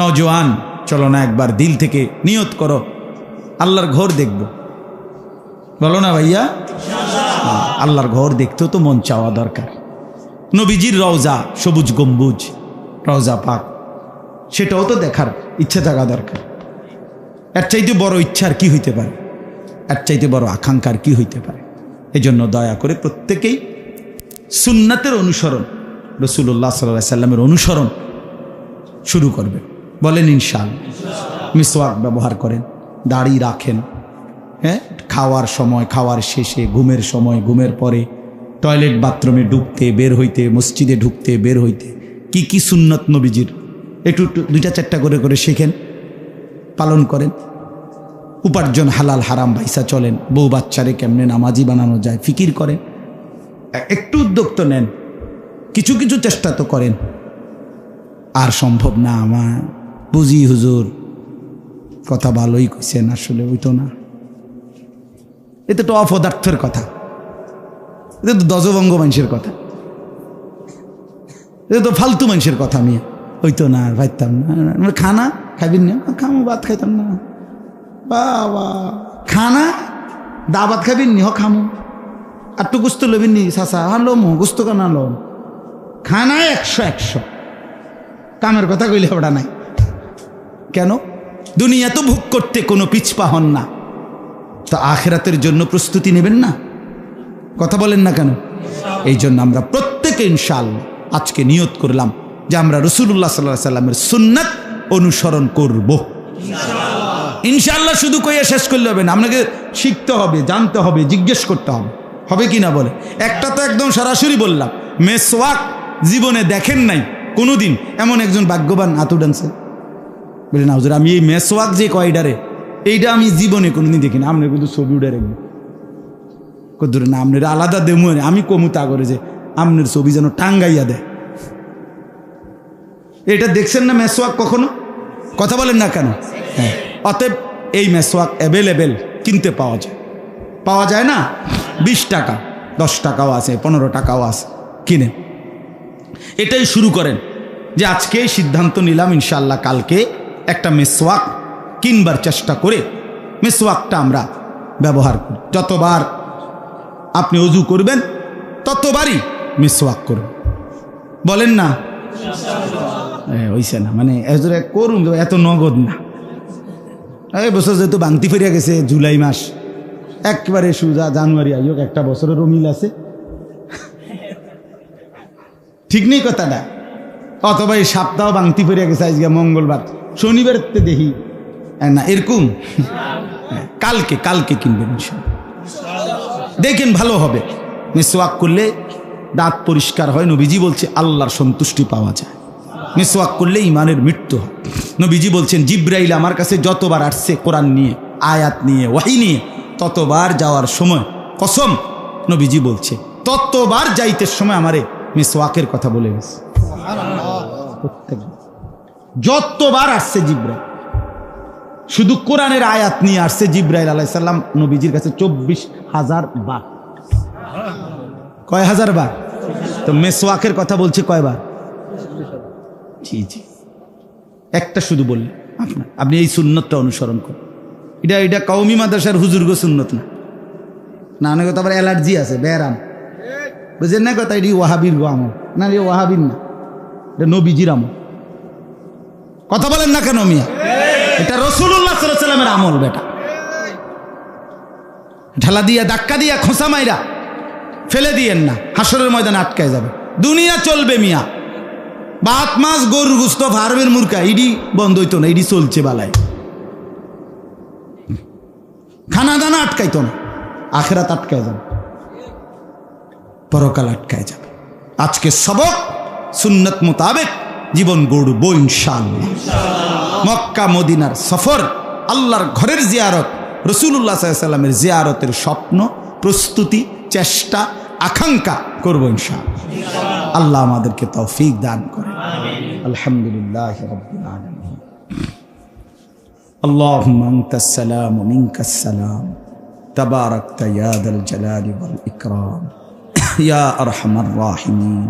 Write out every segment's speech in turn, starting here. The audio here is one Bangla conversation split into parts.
নজওয়ান চলো না একবার দিল থেকে নিয়ত করো। আল্লাহর ঘর দেখব। বলো না ভাইয়া? আল্লাহর ঘর দেখতেও তো মন চাওয়া দরকার। নবীজির রওজা সবুজ গম্বুজ, রওজা পাক, সেটাও তো দেখার ইচ্ছা থাকা দরকার। এর চাইতে বড় ইচ্ছার কি হইতে পারে? এর চাইতে বড় আকাঙ্ক্ষার কি হইতে পারে? এজন্য দয়া করে প্রত্যেকেই সুন্নাতের অনুসরণ রসুল্লাহ সাল্লাহ সাল্লামের অনুসরণ শুরু করবেন। বলেন ইনশাল মিসওয়াক ব্যবহার করেন, দাড়ি রাখেন হ্যাঁ? খাওয়ার সময়, খাওয়ার শেষে, ঘুমের সময়, ঘুমের পরে টয়লেট বাথরুমে ঢুকতে, বের হইতে, মসজিদে ঢুকতে, বের হইতে, কি কি সুন্নত নবীজির? একটু দুইটা, চারটা করে করে শেখেন, পালন করেন। উপার্জন হালাল, হারাম ভাইসা চলেন, বউ বাচ্চারে কেমনে নামাজি বানানো যায়, ফিকির করেন, একটু উদ্যোগ নেন, কিছু কিছু চেষ্টা তো করেন। আর সম্ভব না আমার। বুঝি হুজুর, কথা ভালোই কইছেন, আসলে ওই তো না। এটা তো অপদার্থের কথা। এটা তো দজভঙ্গ মানুষের কথা। এটা তো ফালতু মানুষের কথা আমি। ওই তো না ভাইতাম না। খানা খাইবেন না? খামো, ভাত খাইতাম না। বাবা। খানা, দা ভাত খাইবেন নি, হ, খামো। আর তো গুস্ত লবেন নি, চাচা হ্যাঁ লোম, গুস্ত কানা লোম? খানা একশো একশো। কামের কথা কইলে ওটা নাই। কেন? দুনিয়া তো ভোগ করতে কোনো পিছপা হন না। তো আখেরাতের জন্য প্রস্তুতি নেবেন না? কথা বলেন না কেন? এই জন্য আমরা প্রত্যেকে ইনশাল আজকে নিয়ত করলাম যে আমরা রসুল্লাহ সাল্লাহ সাল্লামের সুন্নাত অনুসরণ করব। ইনশাল্লাহ শুধু কইয়া শেষ করলে হবে না, আপনাকে শিখতে হবে, জানতে হবে, জিজ্ঞেস করতে হবে। হবে কি না বলে? একটা তো একদম সরাসরি বললাম, মেসওয়াক জীবনে দেখেন নাই, কোনোদিন। এমন একজন ভাগ্যবান আতু বলে, না হুজুর, আমি এই মেসওয়াক যে কয়ডারে এইটা আমি জীবনে কোনোদিন দেখি না আপনার কিন্তু ছবি উঠে রাখব। কদ্দুর না আপনার আলাদা দেমু আমি কমু তা করে যে আপনার ছবি যেন টাঙ্গাইয়া দেয়। এটা দেখছেন না মেসওয়াক কখনো? কথা বলেন না কেন? হ্যাঁ। অতএব এই মেসওয়াক অ্যাভেলেবেল কিনতে পাওয়া যায়। পাওয়া যায় না? বিশ টাকা, দশ টাকাও আছে, পনেরো টাকাও আছে। কিনে। এটাই শুরু করেন। যে আজকে সিদ্ধান্ত নিলাম ইনশাল্লাহ কালকে একটা মেসওয়াক কিনবার চেষ্টা করে মেসওয়াকটা আমরা ব্যবহার করি। যতবার আপনি অজু করবেন, ততবারই মেসওয়াক করুন। বলেন না? হইছে না। মানে করুন এত নগদ না। এই বছর যেহেতু বাংতি ফেরিয়া গেছে, জুলাই মাস, একবারে সুজা জানুয়ারি আইক একটা বছরেরও মিল আছে। ঠিক নেই কথাটা। অথবা এই সপ্তাহ বাংতি ফেরিয়া গেছে, আজকে মঙ্গলবার। শনিবার দেখি। না এরকম? কালকে কালকে কিনবেন দেখেন ভালো হবে। মিসওয়াক করলে দাঁত পরিষ্কার হয় নবীজি বলছে আল্লাহর সন্তুষ্টি পাওয়া যায়। মিসওয়াক করলে ইমানের মৃত্যু হয়। নবীজি বলছেন জিব্রাইল আমার কাছে যতবার আসছে কোরআন নিয়ে আয়াত নিয়ে ওয়াহি নিয়ে ততবার যাওয়ার সময় কসম নবীজি বলছে। ততবার যাইতে সময় আমারে মিসওয়াকের কথা বলে গেছে। যতবার আসছে জিব্রাইল, শুধু কোরআনের আয়াত নিয়ে আসছে জিব্রাইল আলাইসাল্লাম নবীজির কাছে চব্বিশ হাজার বার। কয় হাজার বার? তো মেসওয়াকের কথা বলছে কয়বার জি জি। একটা শুধু বললেন আপনার, আপনি এই সুন্নতটা অনুসরণ করুন। এটা এটা কৌমি মাদ্রাসার হুজুর্গ সুন্নত না। না, অনেক কথা আবার অ্যালার্জি আছে, ব্যারাম। বুঝলেন না কথা, এটি ওয়াহাবির গো আমল। না, এটি ওয়াহাবির না, এটা নবীজির আমল। কথা বলেন না কেন, মিয়া? এটা রসুল্লাহ সাল্লামের আমল, বেটা। ঢালা দিয়া, ধাক্কা দিয়া খোঁসা মাইরা ফেলে দিয়েন না হাসরের ময়দানে আটকায় যাবে। দুনিয়া চলবে, মিয়া। বাত মাছ, গরুর গুস্ত ফার্মের মুরকা ইডি বন্ধ হইতো না, ইডি চলছে বালায়। খানা দানা আটকাইতো না, আখেরাত আটকায় যাবে। পরকাল আটকায় যাবে। আজকে সবক সুন্নত মোতাবেক জীবন গড়ব ইনশাআল্লাহ মক্কা মদিনার সফর আল্লাহর ঘরের জিয়ারত রসুল্লাহ সাল্লামের জিয়ারতের স্বপ্ন প্রস্তুতি চেষ্টা আকাঙ্ক্ষা করবো ইনশাআল্লাহ আল্লাহ আমাদেরকে তৌফিক দান করে আলহামদুলিল্লাহ রব্বিল আলামিন اللهم أنت السلام ومنك السلام تباركت يا ذا الجلال والإكرام يا أرحم الراحمين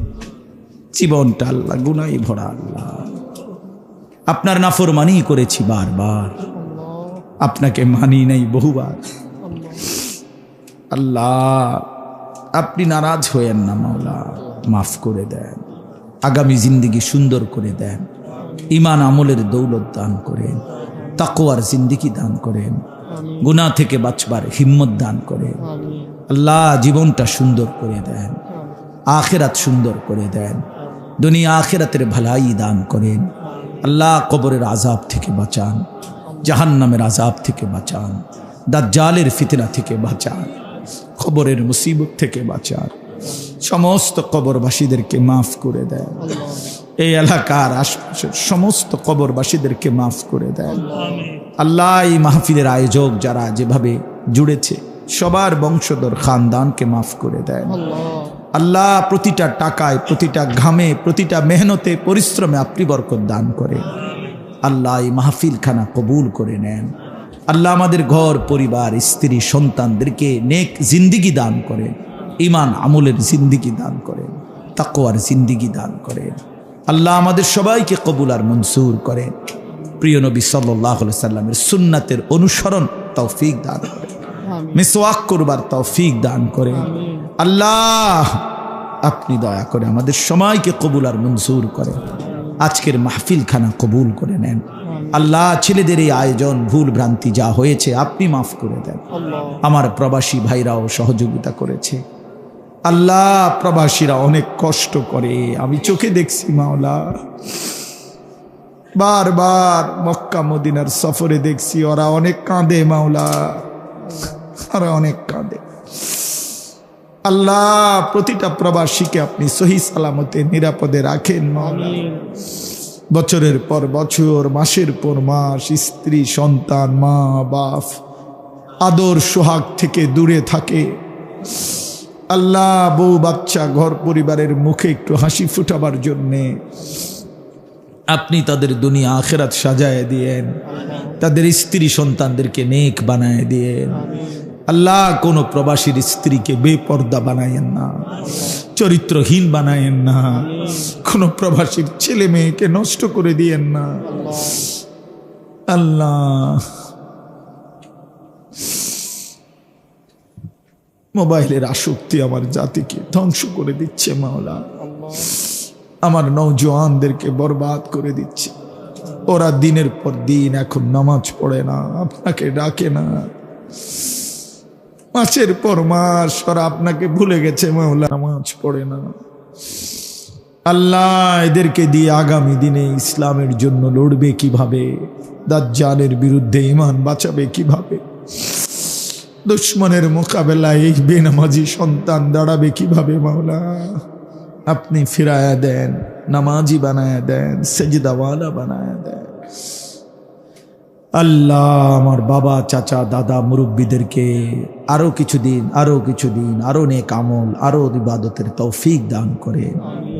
জীবনটা আল্লাহ গুনাই ভরা আল্লাহ। আপনার নাফর নাফরমানি করেছি বারবার। আপনাকে মানি নাই বহুবার। আল্লাহ, আপনি নারাজ হয়েন না মাওলা, মাফ করে দেন। আগামী জিন্দিগি সুন্দর করে দেন। ইমান আমলের দৌলত দান করেন। তাকোয়ার জিন্দিগি দান করেন। গুনাহ থেকে বাঁচবার হিম্মত দান করেন। আল্লাহ, জীবনটা সুন্দর করে দেন। আখেরাত সুন্দর করে দেন। দুনিয়া আখেরাতের ভালাই দান করেন। আল্লাহ কবরের আজাব থেকে বাঁচান, জাহান্নামের আজাব থেকে বাঁচান, দাজ্জালের ফিতনা থেকে বাঁচান খবরের মুসিবত থেকে বাঁচান। সমস্ত কবরবাসীদেরকে মাফ করে দেন। এই এলাকার আশপাশের সমস্ত কবরবাসীদেরকে মাফ করে দেন। আল্লাহ এই মাহফিলের আয়োজক যারা যেভাবে জুড়েছে, সবার বংশধর খানদানকে মাফ করে দেন। আল্লাহ প্রতিটা টাকায়, প্রতিটা ঘামে, প্রতিটা মেহনতে, পরিশ্রমে আপনি বরকত দান করেন। আল্লাহ এই মাহফিলখানা কবুল করে নেন। আল্লাহ আমাদের ঘর, পরিবার, স্ত্রী, সন্তানদেরকে নেক জিন্দিগি দান করেন। ইমান আমলের জিন্দিগি দান করেন। তাকোয়ার জিন্দিগি দান করেন। আল্লাহ আমাদের সবাইকে কবুল আর মনসুর করেন। প্রিয় নবী সাল্লাহ সাল্লামের সুন্নাতের অনুসরণ তৌফিক দান করেন। মিসওয়াক করবার তৌফিক দান করে। আল্লাহ আপনি দয়া করে আমাদের সময়কে কবুল আর মঞ্জুর করেন আজকের মাহফিল খানা কবুল করে নেন। আল্লাহ ছেলেদের এই আয়োজন ভুল ভ্রান্তি যা হয়েছে আপনি মাফ করে দেন। আমার প্রবাসী ভাইরাও সহযোগিতা করেছে। আল্লাহ প্রবাসীরা অনেক কষ্ট করে। আমি চোখে দেখছি মাওলা। বারবার মক্কা মদিনার সফরে দেখছি ওরা অনেক কাঁদে মাওলা। ওরা অনেক কাঁদে। আল্লাহ প্রতিটা প্রবাসীকে আপনি সহি সালামতে নিরাপদে রাখেন বছরের পর বছর মাসের পর মাস স্ত্রী সন্তান মা বাপ আদর সোহাগ থেকে দূরে থাকে। আল্লাহ বউ বাচ্চা ঘর পরিবারের মুখে একটু হাসি ফুটাবার জন্যে আপনি তাদের দুনিয়া আখেরাত সাজায় দিয়েন। তাদের স্ত্রী সন্তানদেরকে নেক বানায় দিয়েন। আল্লাহ কোন প্রবাসীর স্ত্রীকে বেপর্দা বানায়েন না, চরিত্রহীন বানায়েন না, কোন প্রবাসীর ছেলে মেয়েকে নষ্ট করে দিয়েন না। আল্লাহ মোবাইলের আসক্তি আমার জাতিকে ধ্বংস করে দিচ্ছে মাওলা। আমার নৌজওয়ানদেরকে বরবাদ করে দিচ্ছে। ওরা দিনের পর দিন এখন নামাজ পড়ে না, আপনাকে ডাকে না। মাসের পর মাস ওরা আপনাকে ভুলে গেছে, মাওলা। নামাজ পড়ে না। আল্লাহ এদেরকে দিয়ে আগামী দিনে ইসলামের জন্য লড়বে কীভাবে? দাজ্জালের বিরুদ্ধে ইমান বাঁচাবে কীভাবে? দুশ্মনের মোকাবেলায় এই বেনামাজি সন্তান দাঁড়াবে কীভাবে, মাওলা? আপনি ফিরায়া দেন, নামাজি বানায়া দেন, সেজদাওয়ালা বানায়া দেন। আল্লাহ, আমার বাবা, চাচা, দাদা, মুরব্বীদেরকে আরও কিছুদিন আরও কিছুদিন, আরও নেক আমল, আরও ইবাদতের তৌফিক দান করে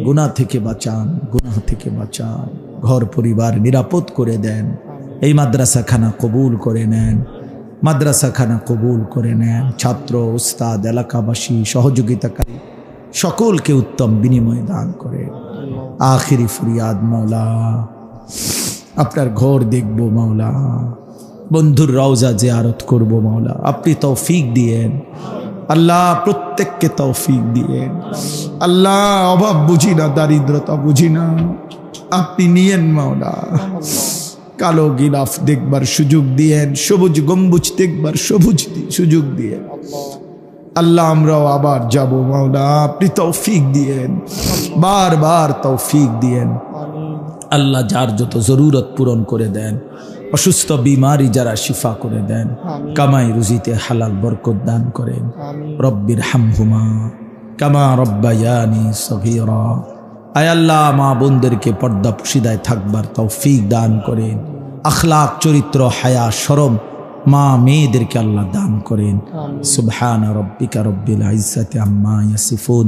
গুনাহ থেকে বাঁচান, গুনাহ থেকে বাঁচান। ঘর, পরিবার নিরাপদ করে দেন। এই মাদ্রাসা খানা কবুল করে নেন। মাদ্রাসা খানা কবুল করে নেন। ছাত্র উস্তাদ এলাকাবাসী, সহযোগিতাকারী সকলকে উত্তম বিনিময় দান করে আখিরি ফরিয়াদ মাওলা আপনার ঘর দেখব মাওলা। বন্ধুর রওজা জিয়ারত করব মাওলা। আপনি তৌফিক দিয়েন। আল্লাহ প্রত্যেককে তৌফিক দিয়েন। আল্লাহ অভাব বুঝি না, দারিদ্রতা বুঝি না। আপনি নিয়েন মাওলা। কালো গিলাফ দেখবার সুযোগ দিয়েন। সবুজ গম্বুজ দেখবার সবুজ সুযোগ দিয়েন। আল্লাহ আমরাও আবার যাব মাওলা। আপনি তৌফিক দিয়েন। বারবার তৌফিক দিয়েন। আল্লাহ যার যত জরুরত পূরণ করে দেন অসুস্থ বিমারি যারা শিফা করে দেন কামাই রুজিতে হালাল বরকত দান করেন। রব্বির হামহুমা কামা রব্বায়ানি সগীরা। আয় আল্লাহ মা বোনদেরকে পর্দা পুশিদায় থাকবার তৌফিক দান করেন। আখলাক চরিত্র হায়া সরম মা মেয়েদেরকে আল্লাহ দান করেন। সুবহান রব্বিকা রব্বিল ইজ্জাতি আম্মা ইয়াসিফুন।